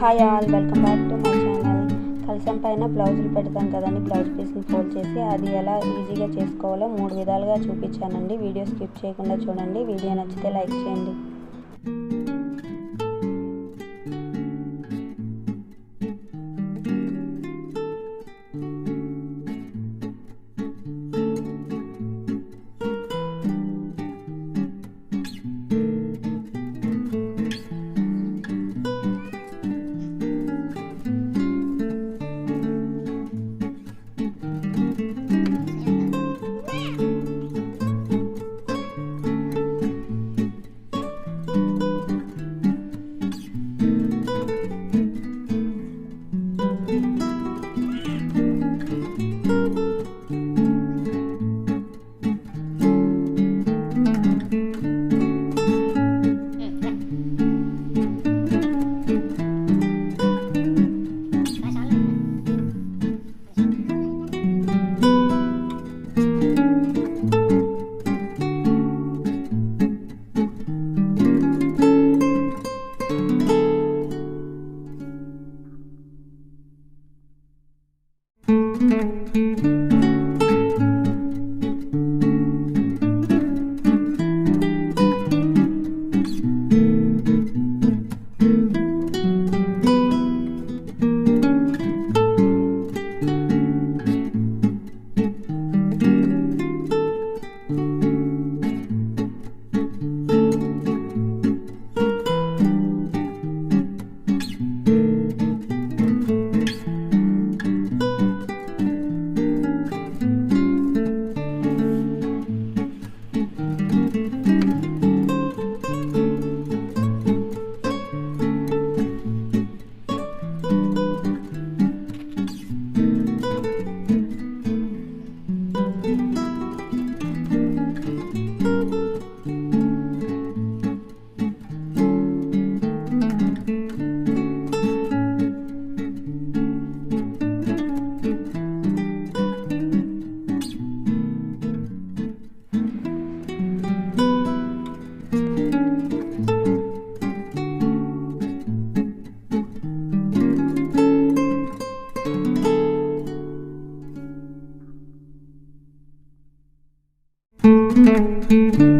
Hi all welcome back to my channel కలసం పైన బ్లౌజులు పెడతాం కదండి బ్లౌజ్ పీస్ని ఫోల్డ్ చేసి అది ఎలా ఈజీగా చేసుకోవాలో మూడు విధాలుగా చూపించానండి. వీడియో స్కిప్ చేయకుండా చూడండి. వీడియో నచ్చితే లైక్ చేయండి. Música